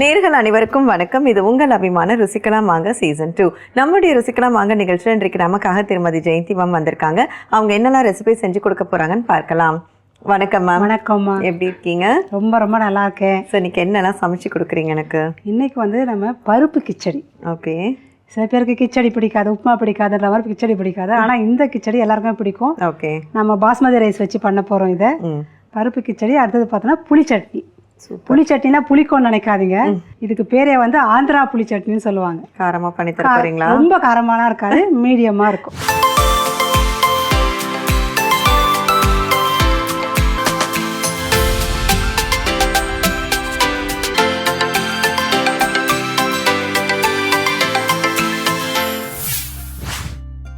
நேர்கள் அனைவருக்கும் வணக்கம். இது உங்கள் அபிமான ருசிக்கலாம் வாங்க சீசன் டூ நம்முடைய ருசிக்கலாம் வாங்க நிகழ்ச்சியில் இன்றைக்கு நமக்காக திருமதி ஜெயந்தி மேம் வந்திருக்காங்க. அவங்க என்னெல்லாம் ரெசிபி செஞ்சு கொடுக்க போறாங்கன்னு பார்க்கலாம். வணக்கம் மேம் வணக்கம்மா எப்படி இருக்கீங்க? ரொம்ப ரொம்ப நல்லா இருக்கேன். ஸோ இன்னைக்கு என்னெல்லாம் சமைச்சு கொடுக்குறீங்க எனக்கு? இன்னைக்கு வந்து நம்ம பருப்பு கிச்சடி. ஓகே. சில பேருக்கு கிச்சடி பிடிக்காது உப்புமா பிடிக்காதுன்ற மாதிரி கிச்சடி பிடிக்காது. ஆனால் இந்த கிச்சடி எல்லாருக்குமே பிடிக்கும். ஓகே. நம்ம பாஸ்மதி ரைஸ் வச்சு பண்ண போகிறோம் இதை. பருப்பு கிச்சடி அடுத்தது பார்த்தோன்னா புளி சட்னி. புளி சட்னினா புளிக்கும்னு நினைக்காதீங்க. இதுக்கு பேரே வந்து ஆந்திரா புளி சட்னின்னு சொல்லுவாங்க. காரமாக பண்ணி தர போறீங்களா ரொம்ப காரமாலாம் இருக்காது மீடியமாக இருக்கும்.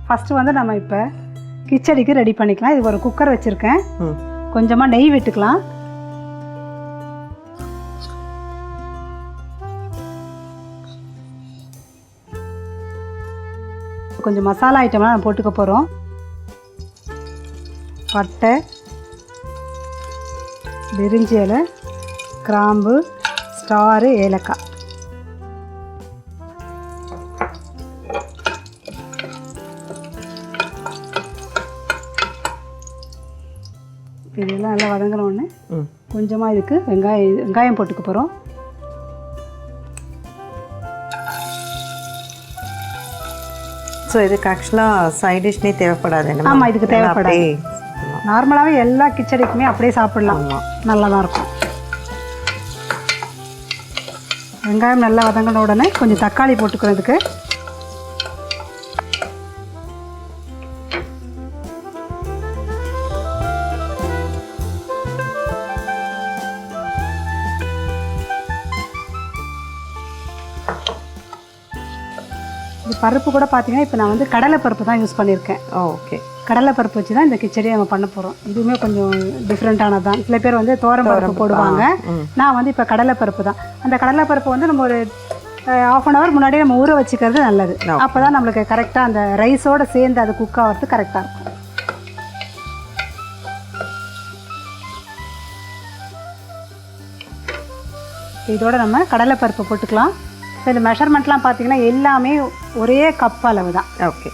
ஃபஸ்ட்டு வந்து நம்ம இப்போ கிச்சடிக்கு ரெடி பண்ணிக்கலாம். இது ஒரு குக்கர் வச்சுருக்கேன். கொஞ்சமாக நெய் விட்டுக்கலாம். கொஞ்சம் மசாலா ஐட்டம்லாம் நம்ம போட்டுக்க போகிறோம் பட்டை பிரிஞ்சி இலை கிராம்பு ஸ்டாரு ஏலக்காய். இதெல்லாம் நல்லா வதங்கின உடனே ம். கொஞ்சமாக இதுக்கு வெங்காயம் வெங்காயம் போட்டுக்க போகிறோம் ஸோ இதுக்கு ஆக்சுவலாக சைட் டிஷ்னே தேவைப்படாது என்ன ஆமா, இதுக்கு தேவைப்படாது. நார்மலாகவே எல்லா கிச்சடிக்குமே அப்படியே சாப்பிடலாம். ஆமாம் நல்லா தான் இருக்கும். வெங்காயம் நல்லா வதங்கின உடனே கொஞ்சம் தக்காளி போட்டுக்கிறதுக்கு பருப்பு கூட பார்த்தீங்கன்னா இப்போ நான் வந்து கடலை பருப்பு தான் யூஸ் பண்ணியிருக்கேன் ஓகே கடலை பருப்பு வச்சு தான் இந்த கிச்சடியை நம்ம பண்ண போகிறோம் இதுவுமே கொஞ்சம் டிஃப்ரெண்ட்டானது தான் சில பேர் வந்து தோரம் பருப்பு போடுவாங்க. நான் வந்து இப்போ கடலை பருப்பு தான். அந்த கடலை பருப்பு வந்து நம்ம ஒரு ஆஃப் அன் ஹவர் முன்னாடியே நம்ம ஊற வச்சுக்கிறது நல்லது. அப்போ தான் நம்மளுக்கு கரெக்டாக அந்த ரைஸோட சேர்ந்து அது குக் ஆகிறது கரெக்டாக இருக்கும். இதோட நம்ம கடலை பருப்பு போட்டுக்கலாம். இப்போ இந்த மெஷர்மெண்ட்லாம் பார்த்தீங்கன்னா எல்லாமே ஒரே கப் அளவு தான் ஓகே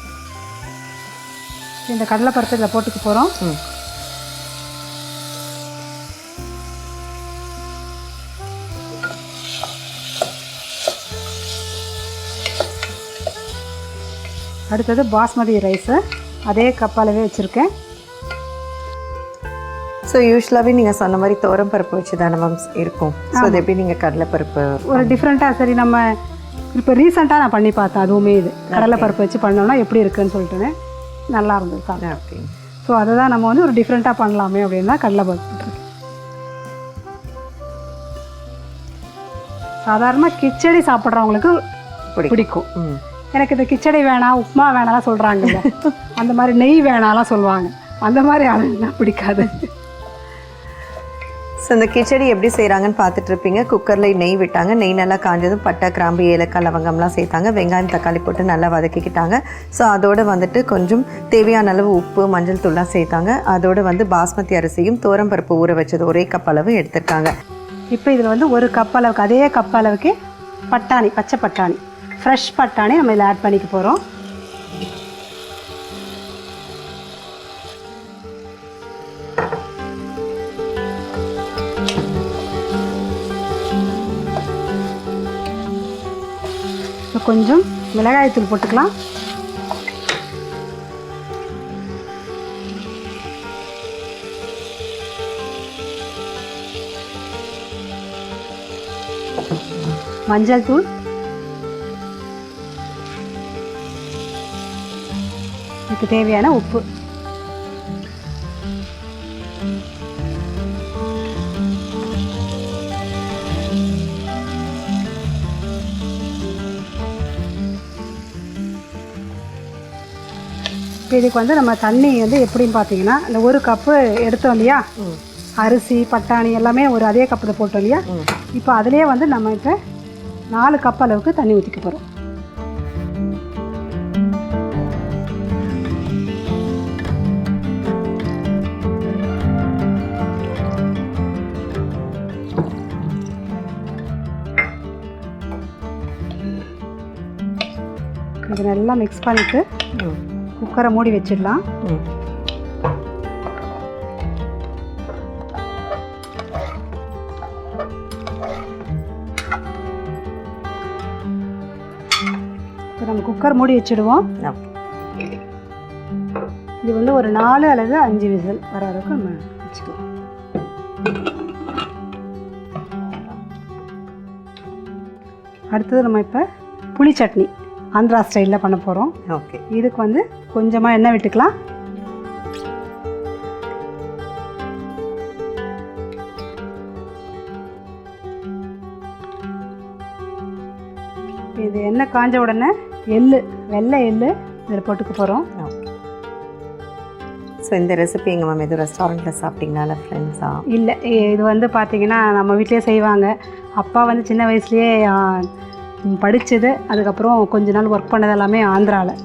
இந்த கடலை பருப்பு இதில் போட்டுக்க போகிறோம் அடுத்தது பாஸ்மதி ரைஸு. அதே கப் அளவே வச்சுருக்கேன். ஸோ யூஸ்வலாகவே நீங்கள் சொன்ன மாதிரி தோரம் பருப்பு வச்சு தானே மேம் இருக்கும். ஸோ அது எப்படி நீங்கள் கடலைப்பருப்பு ஒரு டிஃப்ரெண்ட்டாக சரி நம்ம இப்போ ரீசெண்டாக நான் பண்ணி பார்த்தேன் அதுவுமே இது. கடலை பருப்பு வச்சு பண்ணோம்னா எப்படி இருக்குன்னு சொல்லிட்டுன்னு நல்லா இருந்தது சாப்பிட்டு. ஓகே ஸோ அதை தான் நம்ம வந்து ஒரு டிஃப்ரெண்ட்டாக பண்ணலாமே அப்படின்னு தான் கடலை பருப்பு போட்டிருக்கேன் சாதாரண கிச்சடி சாப்பிட்றவங்களுக்கு பிடிக்கும். எனக்கு இந்த கிச்சடி வேணாம் உப்புமா வேணாம்லாம் சொல்கிறாங்கல்ல அந்த மாதிரி நெய் வேணாம்லாம் சொல்லுவாங்க. அந்த மாதிரி ஆளுங்கலாம் பிடிக்காது. ஸோ இந்த கிச்சடி எப்படி செய்கிறாங்கன்னு பார்த்துட்டு இருப்பீங்க. குக்கரில் நெய் விட்டாங்க. நெய் நல்லா காஞ்சதும் பட்டை கிராம்பு ஏலக்காய் லவங்கம்லாம் சேர்த்தாங்க. வெங்காயம் தக்காளி போட்டு நல்லா வதக்கிக்கிட்டாங்க. ஸோ அதோடு வந்துட்டு கொஞ்சம் தேவையான அளவு உப்பு மஞ்சள் தூள்லாம் சேர்த்தாங்க. அதோடு வந்து பாஸ்மதி அரிசியும் தோரம்பருப்பு ஊற வச்சது ஒரே கப் அளவு எடுத்திருக்காங்க. இப்போ இதில் வந்து ஒரு கப் அளவுக்கு அதே கப் அளவுக்கு பட்டாணி பச்சை பட்டாணி. ஃப்ரெஷ் பட்டாணி நம்ம இதில் ஆட் பண்ணிக்க போகிறோம் கொஞ்சம் மிளகாயத்தூள் போட்டுக்கலாம். மஞ்சள் தூள். இதுக்கு தேவையான உப்பு. இதுக்கு வந்து நம்ம தண்ணி வந்து எப்படின்னு பார்த்தீங்கன்னா இந்த ஒரு கப்பு எடுத்தோம் இல்லையா? அரிசி பட்டாணி எல்லாமே ஒரு அதே கப்பில் போட்டோம் இல்லையா? இப்போ அதுலேயே வந்து நம்ம இப்போ நாலு கப் அளவுக்கு தண்ணி ஊற்றிக்க போகிறோம் இது நல்லா மிக்ஸ் பண்ணிட்டு குக்கரை மூடி வச்சிடலாம். நம்ம குக்கர் மூடி வச்சிடுவோம். இது வந்து ஒரு நாலு அல்லது அஞ்சு விசில் வர அளவுக்கு நம்ம வச்சுக்கலாம். அடுத்தது நம்ம இப்போ புளி சட்னி. ஆந்திரா ஸ்டைலில் பண்ண போகிறோம் ஓகே. இதுக்கு வந்து கொஞ்சமாக எண்ணெய் விட்டுக்கலாம். இது எண்ணெய் காஞ்ச உடனே எள்ளு வெள்ளை எள்ளு இதில் போட்டுக்க போகிறோம் ஸோ இந்த ரெசிபி எங்கள் மேம் எதுவும் ரெஸ்டாரண்ட்டில் சாப்பிட்டீங்களா ஃப்ரெண்ட்ஸா இல்லை இது வந்து பார்த்தீங்கன்னா நம்ம வீட்டிலே செய்வாங்க. அப்பா வந்து சின்ன வயசுலேயே படித்தது அதுக்கப்புறம் கொஞ்ச நாள் ஒர்க் பண்ணது எல்லாமே ஆந்திராவில்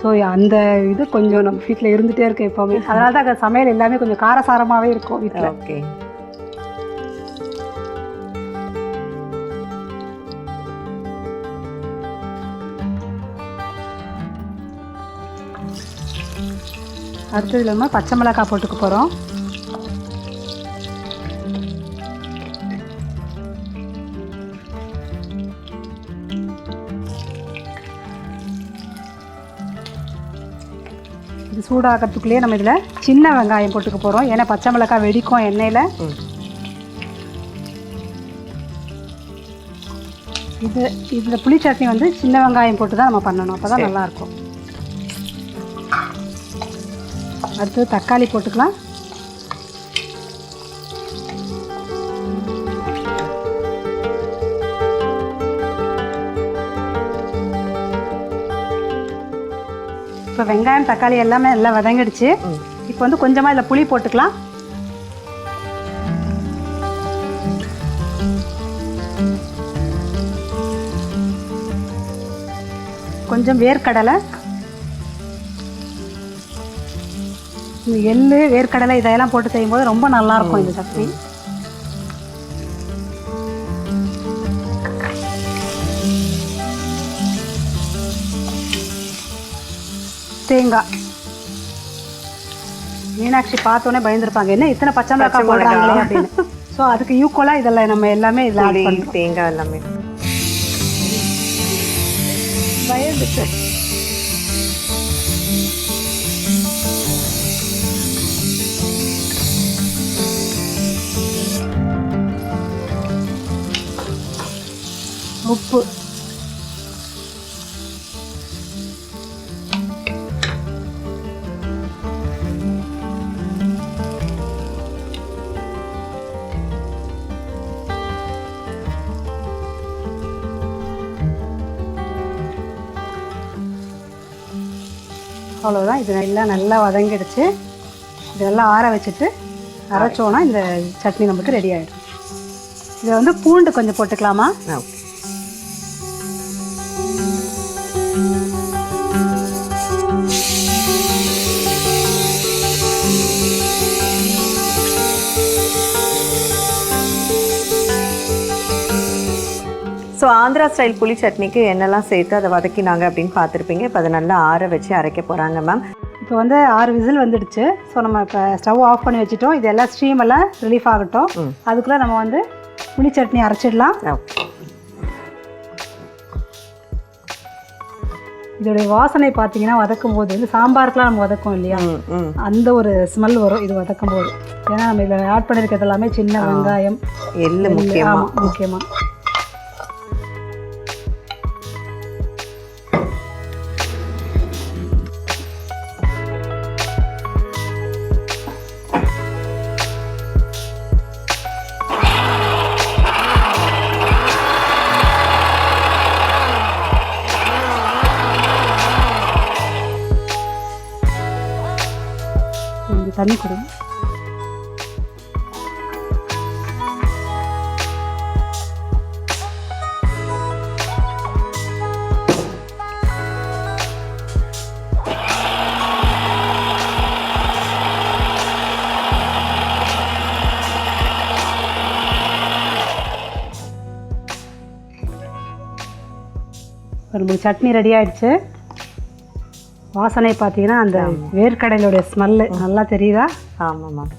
ஸோ அந்த இது கொஞ்சம் நம்ம வீட்டில் இருந்துகிட்டே இருக்கு எப்போவுமே. அதனால தான் அங்கே சமையல் எல்லாமே கொஞ்சம் காரசாரமாகவே இருக்கும் வீட்டில் ஓகே. அடுத்தது நம்ம பச்சை மிளகாய் போட்டுக்க போகிறோம் சூடாகிறதுக்குள்ளேயே நம்ம இதில் சின்ன வெங்காயம் போட்டுக்க போகிறோம் ஏன்னா பச்சை மிளகாய் வெடிக்கும் எண்ணெயில். இது இதில் புளி சட்னி வந்து சின்ன வெங்காயம் போட்டு தான் நம்ம பண்ணணும். அப்போ தான். நல்லாயிருக்கும் அடுத்தது தக்காளி போட்டுக்கலாம். இப்போ வெங்காயம் தக்காளி எல்லாமே எல்லாம் வதங்கிடுச்சு. இப்போ வந்து கொஞ்சமாக இதில் புளி போட்டுக்கலாம். கொஞ்சம் வேர்க்கடலை. இந்த எள்ளு வேர்க்கடலை இதையெல்லாம் போட்டு செய்யும்போது ரொம்ப நல்லாயிருக்கும் இந்த சட்னி தேங்காய். மீனாட்சி பார்த்தோன்னே பயந்துருப்பாங்க. என்ன இத்தனை பச்சை மிளகாய். போடுறாங்களே அப்படின்னு. ஸோ அதுக்கு ஈக்குவலாக இதெல்லாம் நம்ம எல்லாமே இதில் தேங்காய் எல்லாமே. பயந்துட்டு. உப்பு. அவ்வளோதான் இது நல்லா நல்லா வதங்கிடுச்சு. இதெல்லாம் ஆற வச்சுட்டு அரைச்சோன்னா இந்த சட்னி நமக்கு ரெடி ஆகிடும் இதை வந்து பூண்டு கொஞ்சம் போட்டுக்கலாமா? ஓகே ஸோ ஆந்திரா ஸ்டைல் புளி சட்னிக்கு என்னெல்லாம் சேர்த்து அதை வதக்கினாங்க அப்படின்னு பார்த்துருப்பீங்க. இப்போ அதை நல்லா ஆற வச்சு அரைக்க போகிறாங்க மேம் இப்போ வந்து ஆறு விசில் வந்துடுச்சு. ஸோ நம்ம இப்போ ஸ்டவ் ஆஃப் பண்ணி வச்சுட்டோம். இது எல்லாம் ஸ்டீம் எல்லாம் ரிலீஃப் ஆகட்டும். அதுக்குள்ளே நம்ம வந்து புளி சட்னி அரைச்சிடலாம். இதோடைய வாசனை பார்த்தீங்கன்னா வதக்கும் போது இந்த சாம்பாருக்குலாம் நம்ம வதக்கும் இல்லையா? அந்த ஒரு ஸ்மெல் வரும் இது வதக்கும் போது ஏன்னா நம்ம இதில் ஆட் பண்ணியிருக்கிறது எல்லாமே சின்ன வெங்காயம் எள்ளு முக்கியமாக முக்கியமாக கொஞ்சம் கொடுங்க நம்மளுக்கு சட்னி ரெடி ஆயிடுச்சு. வாசனை பார்த்தீங்கன்னா அந்த வேர்க்கடலையோட ஸ்மெல்லு நல்லா தெரியுதா? ஆமாம் மேம்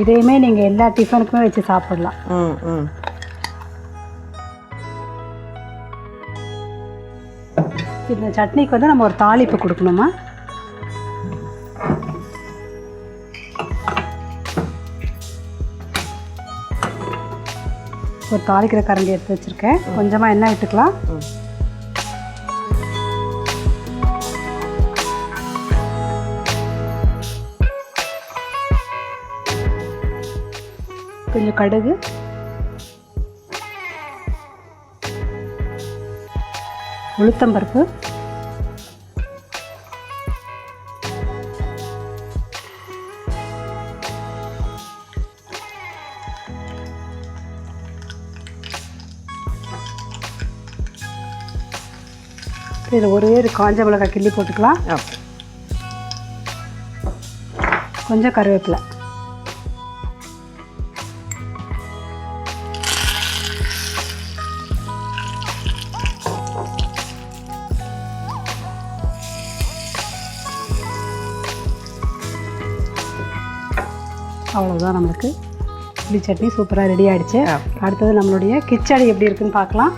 இதையுமே நீங்கள் எல்லா டிஃபனுக்குமே வச்சு சாப்பிடலாம். ம் ம். இந்த சட்னிக்கு வந்து நம்ம ஒரு தாளிப்பு கொடுக்கணுமா? ஒரு தாளிக்கிற கரண்டி எடுத்து வச்சுருக்கேன். கொஞ்சமாக எண்ணெய் விட்டுக்கலாம். கொஞ்சம் கடுகு. உளுத்தம்பருப்பு. இதில் ஒரே ஒரு காஞ்ச மிளகாய் கிள்ளி போட்டுக்கலாம். கொஞ்சம் கருவேப்பிலை. அவ்வளோதான் நம்மளுக்கு. இட்லி சட்னி சூப்பராக ரெடி ஆயிடுச்சு. ஓகே அடுத்தது நம்மளுடைய கிச்சடி எப்படி இருக்குன்னு பார்க்கலாம்.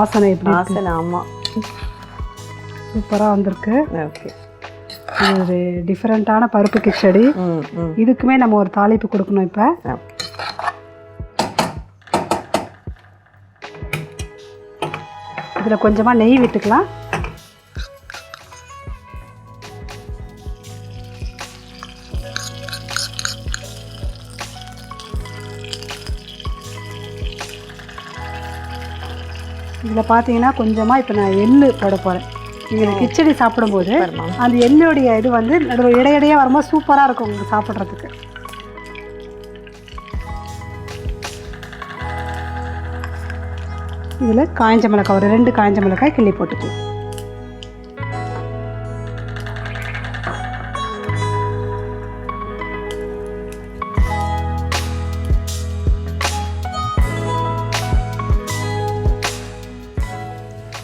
வாசனை எப்படி வாசனை ஆமாம் சூப்பராக வந்திருக்கு. ஓகே. ஒரு டிஃப்ரெண்ட்டான பருப்பு கிச்சடி. இதுக்குமே நம்ம ஒரு தாளிப்பு கொடுக்கணும் இப்போ. இதில் கொஞ்சமாக நெய் விட்டுக்கலாம். இதில் பார்த்தீங்கன்னா கொஞ்சமாக இப்போ நான் எள்ளு போட போகிறேன் நீங்கள் கிச்சடி சாப்பிடும்போது அந்த எள்ளுடைய இது வந்து நடுவில் இடையிடையே வரும்போது சூப்பராக இருக்கும் உங்களுக்கு சாப்பிட்றதுக்கு. இதில் காய்ஞ்ச மிளகாய் ஒரு ரெண்டு காய்ஞ்ச மிளகாய் கிள்ளி போட்டுக்கலாம்.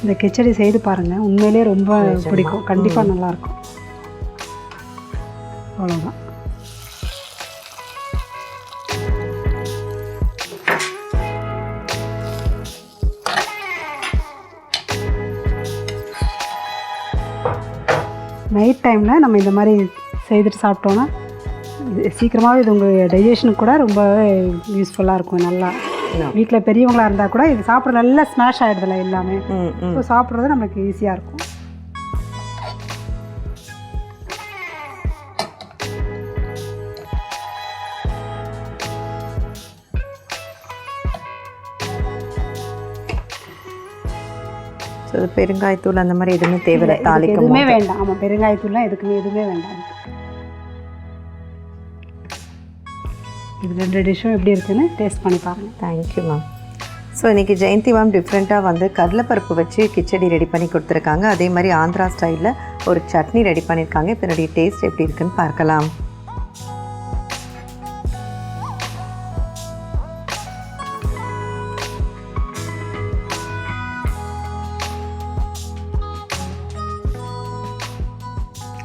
இந்த கிச்சடி செய்து பாருங்கள் உண்மையிலே ரொம்ப பிடிக்கும். கண்டிப்பாக நல்லாயிருக்கும். அவ்வளோதான் நைட் டைமில் நம்ம இந்த மாதிரி செய்துட்டு சாப்பிட்டோன்னா சீக்கிரமாகவே இது உங்கள் டைஜஷனுக்கு கூட ரொம்பவே யூஸ்ஃபுல்லாக இருக்கும். நல்லா. வீட்டில் பெரியவங்களா இருந்தால் கூட இது சாப்பிட நல்லா ஸ்மாஷ் ஆகிடுதுல எல்லாமே. ஸோ சாப்பிட்றது நம்மளுக்கு ஈஸியாக இருக்கும். பெருங்காயத்தூள் அந்த மாதிரி எதுவுமே தேவையில்லை தாளிக்கும் எதுவுமே. வேண்டாம். ஆமாம் பெருங்காயத்தூள்லாம் எதுக்குமே எதுவுமே வேண்டாம். இது ரெண்டு டிஷ்ஷும் எப்படி இருக்குன்னு டேஸ்ட் பண்ணி பாருங்கள் தேங்க்யூ மேம் ஸோ இன்றைக்கி ஜெயந்தி மேம் டிஃப்ரெண்ட்டாக வந்து கடலைப்பருப்பு வச்சு கிச்சடி ரெடி பண்ணி கொடுத்துருக்காங்க. அதே மாதிரி ஆந்திரா ஸ்டைலில் ஒரு சட்னி ரெடி பண்ணியிருக்காங்க இப்போ என்னுடைய டேஸ்ட் எப்படி இருக்குன்னு பார்க்கலாம்.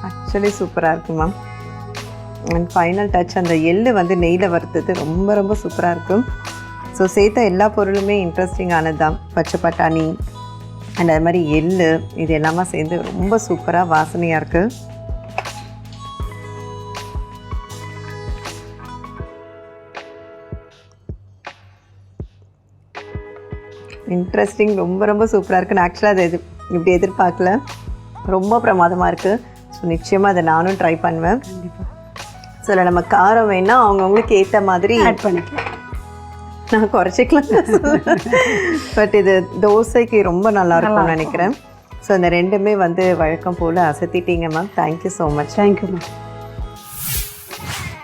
ஆக்சுவலி சூப்பராக இருக்குது மேம் அண்ட் ஃபைனல் டச் அந்த எள்ளு வந்து நெய்யில் வறுத்தது ரொம்ப ரொம்ப சூப்பராக இருக்கும். ஸோ சேர்த்த எல்லா பொருளுமே இன்ட்ரெஸ்டிங்கானது தான் பச்சை பட்டாணி அண்ட் அது மாதிரி எள்ளு இது எல்லாமே சேர்ந்து ரொம்ப சூப்பராக வாசனையாக இருக்குது இன்ட்ரெஸ்டிங் ரொம்ப ரொம்ப சூப்பராக இருக்குது நான் ஆக்சுவலாக அதை எது இப்படி எதிர்பார்க்கல. ரொம்ப பிரமாதமாக இருக்குது ஸோ நிச்சயமாக அதை நானும் ட்ரை பண்ணுவேன். கண்டிப்பாக ஸோ இதில் நம்ம காரம் வேணா அவங்கவுங்களுக்கு ஏற்ற மாதிரி ஆட் பண்ணிக்கலாம். நான் குறைச்சிக்கலாம். பட் இது தோசைக்கு ரொம்ப நல்லா இருக்கும்னு நினைக்கிறேன். ஸோ இந்த ரெண்டுமே வந்து வழக்கம் போல் அசத்திட்டீங்க ma'am thank you so much thank you ma'am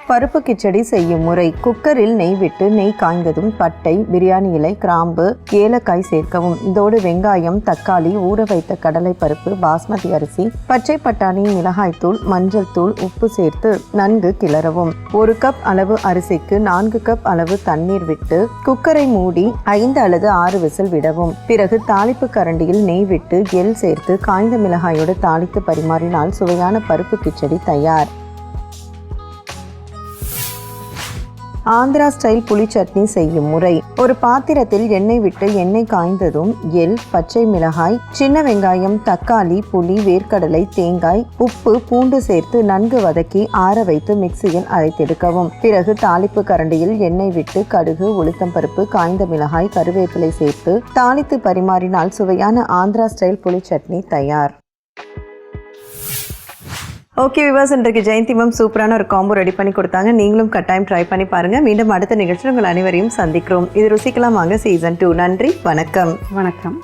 பருப்பு கிச்சடி செய்யும் முறை. குக்கரில் நெய் விட்டு நெய் காய்ந்ததும் பட்டை பிரியாணி இலை கிராம்பு ஏலக்காய் சேர்க்கவும். இதோடு வெங்காயம் தக்காளி ஊற வைத்த கடலை பருப்பு பாஸ்மதி அரிசி பச்சை பட்டாணி மிளகாய்த்தூள் மஞ்சள் தூள் உப்பு சேர்த்து நன்கு கிளறவும். ஒரு கப் அளவு அரிசிக்கு நான்கு கப் அளவு தண்ணீர் விட்டு குக்கரை மூடி ஐந்து அல்லது ஆறு விசில் விடவும். பிறகு தாளிப்பு கரண்டியில் நெய் விட்டு எல் சேர்த்து காய்ந்த மிளகாயோடு தாளித்து பரிமாறினால் சுவையான பருப்பு கிச்சடி தயார். ஆந்திரா ஸ்டைல் புளி சட்னி செய்யும் முறை. ஒரு பாத்திரத்தில் எண்ணெய் விட்டு எண்ணெய் காய்ந்ததும் எள் பச்சை மிளகாய் சின்ன வெங்காயம் தக்காளி புளி வேர்க்கடலை தேங்காய் உப்பு பூண்டு சேர்த்து நன்கு வதக்கி ஆற வைத்து மிக்சியில் அரைத்தெடுக்கவும். பிறகு தாளிப்பு கரண்டியில் எண்ணெய் விட்டு கடுகு உளுத்தம்பருப்பு காய்ந்த மிளகாய் கருவேப்பிலை சேர்த்து தாளித்து பரிமாறினால் சுவையான ஆந்திரா ஸ்டைல் புளி சட்னி தயார். ஓகே விவாஸ் இன்றைக்கு ஜெயந்தி மேம் சூப்பரான ஒரு காம்போ ரெடி பண்ணி கொடுத்தாங்க. நீங்களும் கட்டாயம் ட்ரை பண்ணி பாருங்க. மீண்டும் அடுத்த நிகழ்ச்சியில் உங்கள் அனைவரையும் சந்திக்கிறோம். இது ருசிக்கலாம் வாங்க சீசன் டூ நன்றி வணக்கம். வணக்கம்.